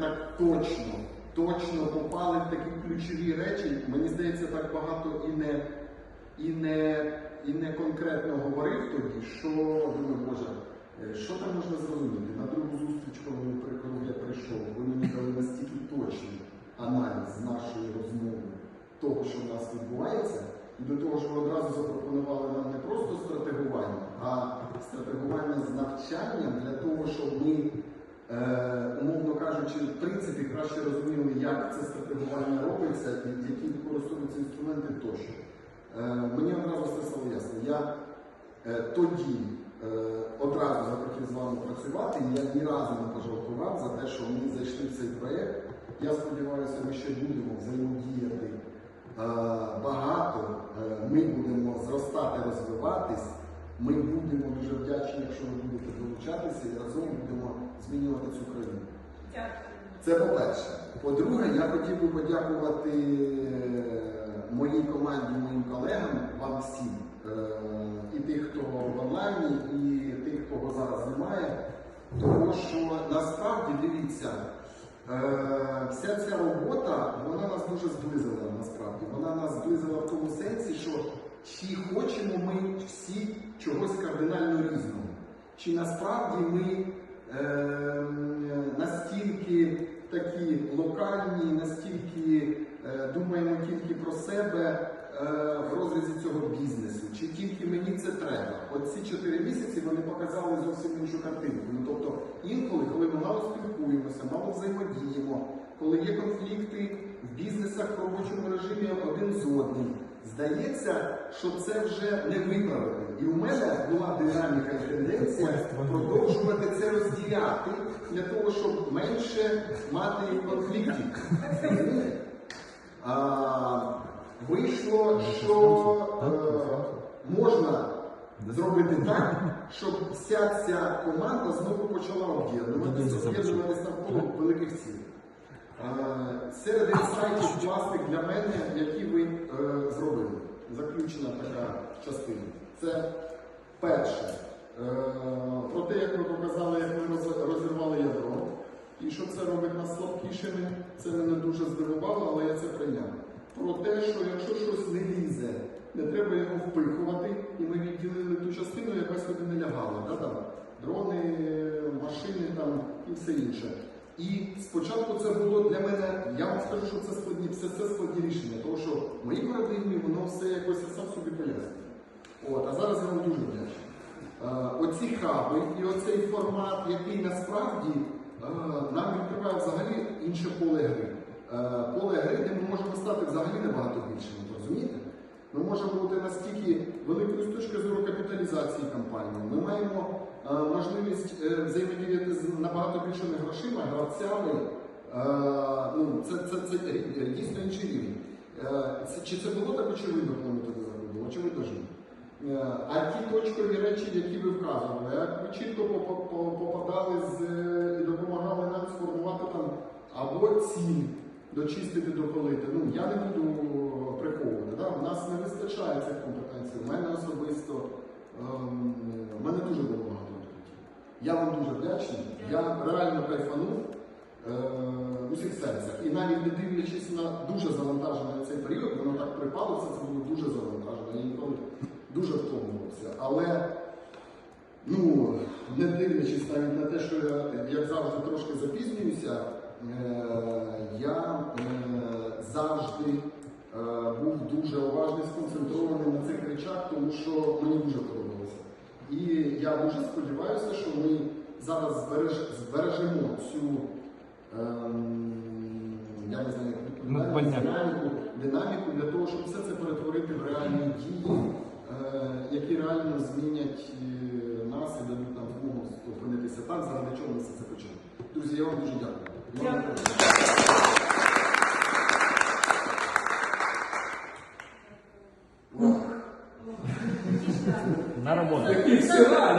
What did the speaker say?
так точно, точно попали в такі ключові речі. Мені здається, так багато і не, і не, і не конкретно говорив тоді, що думаю, Боже, е, що там можна зрозуміти? На другу зустріч, коли я прийшов, ви мені дали настільки точний аналіз нашої розмови того, що в нас відбувається, і до того ж ви одразу запропонували нам не просто стратегування, а стратегування з навчанням для того, щоб ми, е, умовно кажучи, в принципі краще розуміли, як це стратегування робиться і які використовуються інструменти тощо. Е, мені одразу все стало ясно. Я е, тоді е, одразу захотів з вами працювати, і я ні разу не пожалкував за те, що ми зайшли в цей проєкт. Я сподіваюся, ми ще будемо взаємодіяти багато. Ми будемо зростати, розвиватись. Ми будемо дуже вдячні, якщо ви будете долучатися і разом будемо змінювати цю країну. Це по-перше. По-друге, я хотів би подякувати е, моїй команді, моїм колегам, вам всім, е, і тих, хто в онлайні, і тих, кого зараз немає. Тому що насправді дивіться, е, вся ця робота, вона нас дуже зблизила насправді. Вона нас зблизила в тому сенсі, що чи хочемо ми всі чогось кардинально різного, чи насправді ми е, такі локальні, настільки е, думаємо тільки про себе е, в розрізі цього бізнесу, чи тільки мені це треба. От ці чотири місяці вони показали зовсім іншу картинку. Ну тобто інколи, коли ми мало спілкуємося, мало взаємодіємо, коли є конфлікти в бізнесах в робочому режимі один з одним. Здається, що це вже не виправити. І у мене була динаміка і тенденція продовжувати це розділяти для того, щоб менше мати конфліктів. А, Вийшло, що е, можна зробити так, щоб вся ця команда знову почала об'єднуватися, об'єднуватися навколо великих цілей. Е, Серед інсайтів класних для мене, які. Заключена така частина. Це перше. Е, про те, як ви показали, як ми розірвали ядро. І що це робить нас слабкішими, це мене дуже здивувало, але я це прийняв. Про те, що якщо щось не лізе, не треба його впихувати, і ми відділили ту частину, яка сюди не лягала. Дрони, машини там, і все інше. І спочатку це було для мене, я вам скажу, що це складні, все це складні рішення, тому що в моїй парадигмі воно все якось сам собі пояснює. От, а зараз я вам дуже вдячний. Е, оці хаби і оцей формат, який насправді е, нам відкриває взагалі інше поле гри. Е, поле гри, де ми можемо стати взагалі набагато більшими, розумієте? Ми можемо бути настільки великою з точки зору капіталізації компанії. Ми маємо можливість взаємодіяти набагато більшими грошима, гравцями. Е, ну, це, це, це рі- дійсно інший рівень. Е, це- чи це було так очевидно, коли ми туди заходили? Очевидно ж. Е, А ті точкові речі, які ви вказували, як ви чітко попадали з, е, і допомагали нам сформувати там або ціль дочистити, допалити. Ну, я не буду приховувати. Да? У нас не вистачає цих компетенцій. У мене особисто ем, в мене дуже було багато відкриттів. Я вам дуже вдячний. Я реально кайфанув е, в усіх сенсах. І навіть не дивлячись на дуже завантажений цей період, воно так припало, це було дуже завантажено. Я ніколи дуже втомлювався. Але ну, не дивлячись навіть на те, що я, як завжди, трошки запізнююся, е, я е, завжди е, був дуже уважний, сконцентрований на цих речах, тому що мені дуже подобалося. І я дуже сподіваюся, що ми зараз збереж, збережемо цю ем, я не знаю, Ну, динаміку, динаміку для того, щоб все це перетворити в реальні дії, е, які реально змінять е, нас і дадуть нам змогу опинитися там, заради чого ми все це почали. Друзі, я вам дуже дякую. Дякую. Ох. На